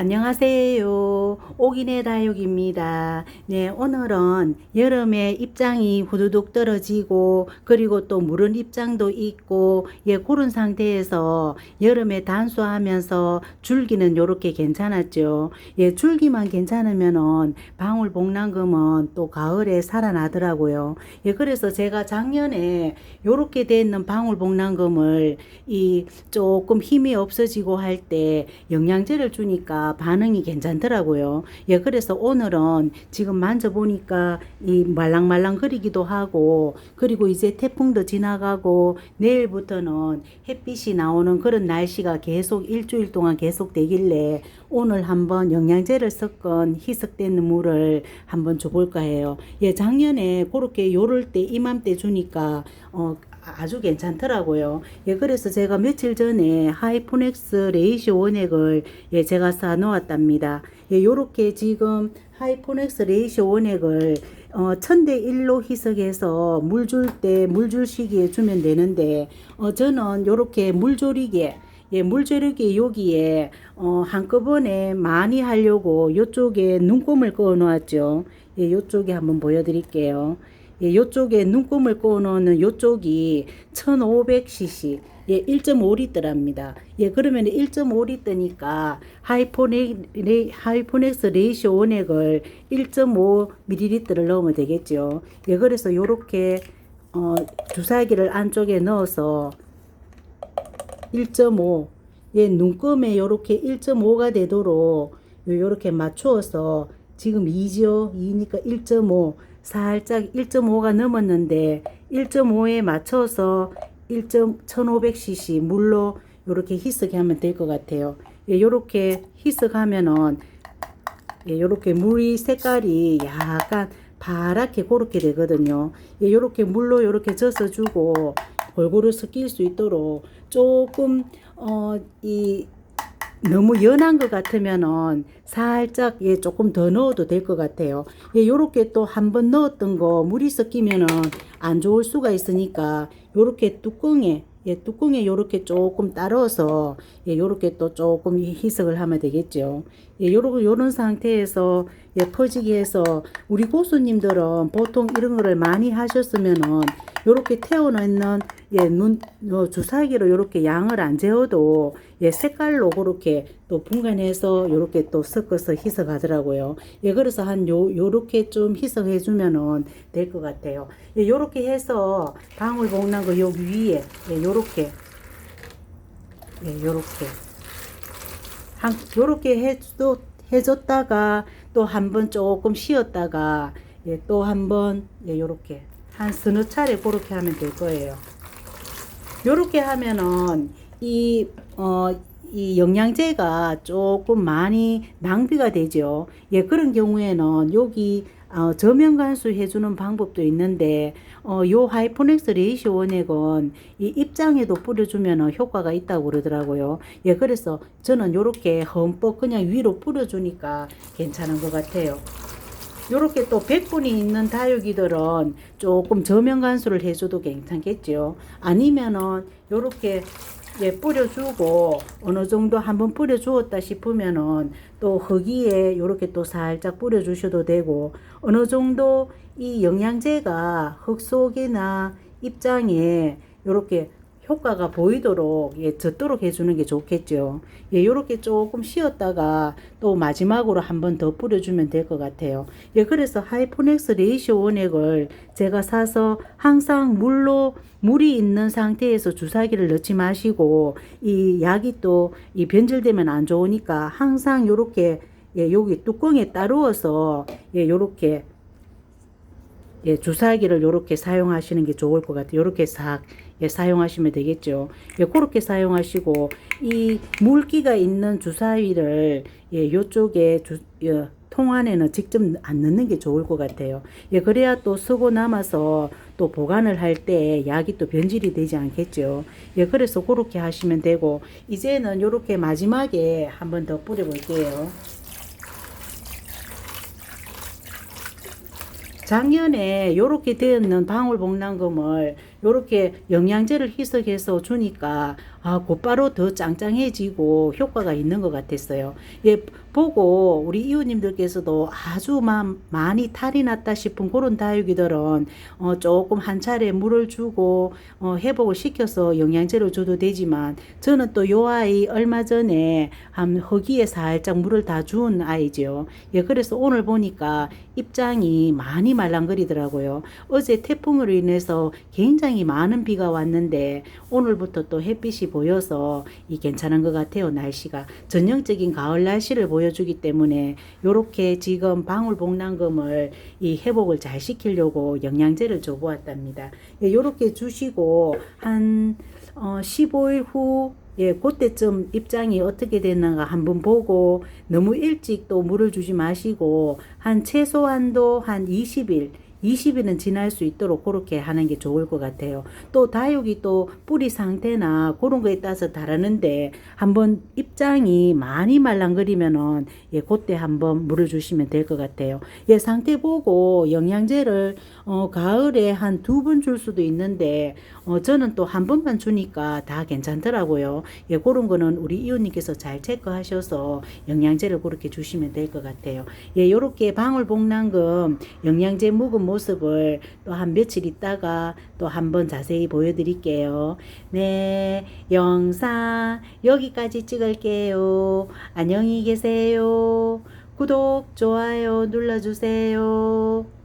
안녕하세요. 옥인의 다육입니다. 네, 오늘은 여름에 입장이 후두둑 떨어지고 그리고 또 무른 입장도 있고 예, 그런 상태에서 여름에 단수하면서 줄기는 요렇게 괜찮았죠. 예, 줄기만 괜찮으면은 방울 복랑금은 또 가을에 살아나더라고요. 예, 그래서 제가 작년에 요렇게 돼 있는 방울 복랑금을 이 조금 힘이 없어지고 할 때 영양제를 주니까 반응이 괜찮더라고요. 예, 그래서 오늘은 지금 만져보니까 이 말랑말랑거리기도 하고 그리고 이제 태풍도 지나가고 내일부터는 햇빛이 나오는 그런 날씨가 계속 일주일 동안 계속 되길래 오늘 한번 영양제를 섞은 희석된 물을 한번 줘볼까 해요. 예, 작년에 그렇게 요럴 때 이맘때 주니까 어, 아주 괜찮더라고요. 예, 그래서 제가 며칠 전에 하이포넥스 레이시 원액을 예, 제가 사 놓았답니다. 예, 요렇게 지금 하이포넥스 레이시 원액을 어, 천대 1로 희석해서 물 줄 때 물 줄 시기에 주면 되는데 어, 저는 요렇게 물 조리개 예, 물조리개 여기에 어, 한꺼번에 많이 하려고 요쪽에 눈금을 그어 놓았죠. 예, 요쪽에 한번 보여드릴게요. 예, 요쪽에 눈금을 그어 놓는 요쪽이 1500cc 예, 1.5리터랍니다. 예, 그러면 1.5리터니까 하이포넥, 레, 하이포넥스 레이시오 원액을 1.5ml를 넣으면 되겠죠. 예, 그래서 요렇게 어, 주사기를 안쪽에 넣어서 1.5, 예, 눈금에 요렇게 1.5가 되도록 요- 요렇게 맞추어서 지금 2죠. 2니까 1.5, 살짝 1.5가 넘었는데 1.5에 맞춰서 1.1500cc 물로 요렇게 희석하면 될 것 같아요. 예, 요렇게 희석하면은 예, 요렇게 물이 색깔이 약간 파랗게 그렇게 되거든요. 예, 요렇게 물로 요렇게 젖어 주고 골고루 섞일 수 있도록 조금 어 이 너무 연한 것 같으면은 살짝 예 조금 더 넣어도 될 것 같아요. 예 요렇게 또 한 번 넣었던 거 물이 섞이면은 안 좋을 수가 있으니까 요렇게 뚜껑에 예 뚜껑에 요렇게 조금 따라서 예 요렇게 또 조금 희석을 하면 되겠죠. 예 요런 요런 상태에서 예 퍼지기 해서 우리 고수님들은 보통 이런 거를 많이 하셨으면은 요렇게 태워 놓는 예 눈 어, 주사기로 요렇게 양을 안 재어도 예 색깔로 그렇게 또 분간해서 요렇게 또 섞어서 희석하더라고요. 예 그래서 한 요 요렇게 좀 희석해 주면은 될 것 같아요. 예 요렇게 해서 방울 볶는 거 여기 위에 예 요렇게 예 요렇게. 한 요렇게 해도 해줬다가 또 한 번 조금 쉬었다가 예, 또 한번 예, 요렇게. 한 서너 차례 그렇게 하면 될 거예요. 요렇게 하면은 이, 어, 이 영양제가 조금 많이 낭비가 되죠. 예, 그런 경우에는 여기 어, 저면 간수 해주는 방법도 있는데, 어, 요 하이포넥스 레이시 원액은 이 입장에도 뿌려주면 효과가 있다고 그러더라고요. 예, 그래서 저는 요렇게 흠뻑 그냥 위로 뿌려주니까 괜찮은 것 같아요. 요렇게 또 100분이 있는 다육이들은 조금 저면 간수를 해줘도 괜찮겠죠. 아니면은 요렇게 예, 뿌려주고 어느 정도 한번 뿌려주었다 싶으면은 또 흙위에 요렇게 또 살짝 뿌려주셔도 되고 어느 정도 이 영양제가 흙 속이나 입장에 요렇게 효과가 보이도록 예, 젖도록 해주는 게 좋겠죠. 예, 요렇게 조금 쉬었다가 또 마지막으로 한 번 더 뿌려주면 될 것 같아요. 예, 그래서 하이포넥스 레이시오 원액을 제가 사서 항상 물로 물이 있는 상태에서 주사기를 넣지 마시고 이 약이 또 이 변질되면 안 좋으니까 항상 요렇게 예, 여기 뚜껑에 따르어서 예, 요렇게 예, 주사기를 요렇게 사용하시는 게 좋을 것 같아요. 요렇게 싹 예, 사용하시면 되겠죠. 예, 그렇게 사용하시고 이 물기가 있는 주사위를 예, 요쪽에 주, 예, 통 안에는 직접 안 넣는 게 좋을 것 같아요. 예, 그래야 또 쓰고 남아서 또 보관을 할 때 약이 또 변질이 되지 않겠죠. 예, 그래서 그렇게 하시면 되고 이제는 요렇게 마지막에 한 번 더 뿌려 볼게요. 작년에 요렇게 되었는 방울 복랑금을 요렇게 영양제를 희석해서 주니까 아, 곧바로 더 짱짱해지고 효과가 있는 것 같았어요. 예, 보고 우리 이웃님들께서도 아주 마, 많이 탈이 났다 싶은 그런 다육이들은 어, 조금 한 차례 물을 주고 어, 회복을 시켜서 영양제를 줘도 되지만 저는 또 요 아이 얼마 전에 한 허기에 살짝 물을 다 준 아이죠. 예, 그래서 오늘 보니까 입장이 많이 말랑거리더라고요. 어제 태풍으로 인해서 굉장히 많은 비가 왔는데 오늘부터 또 햇빛이 보여서 이 괜찮은 것 같아요. 날씨가 전형적인 가을 날씨를 보여주기 때문에 요렇게 지금 방울복랑금을 이 회복을 잘 시키려고 영양제를 줘보았답니다. 예, 요렇게 주시고 한 어, 15일 후 예, 그때쯤 입장이 어떻게 되는가 한번 보고 너무 일찍 또 물을 주지 마시고 한 최소한도 한 20일 20일은 지날 수 있도록 그렇게 하는 게 좋을 것 같아요. 또 다육이 또 뿌리 상태나 그런 거에 따라서 다르는데 한번 입장이 많이 말랑거리면은 예, 그때 한번 물을 주시면 될 것 같아요. 예, 상태 보고 영양제를 어, 가을에 한 두 번 줄 수도 있는데 어, 저는 또 한 번만 주니까 다 괜찮더라고요. 예, 그런 거는 우리 이웃님께서 잘 체크하셔서 영양제를 그렇게 주시면 될 것 같아요. 예, 요렇게 방울복랑금 영양제 묵은 모습을 또 한 며칠 있다가 또 한번 자세히 보여드릴게요. 네, 영상 여기까지 찍을게요. 안녕히 계세요. 구독, 좋아요 눌러주세요.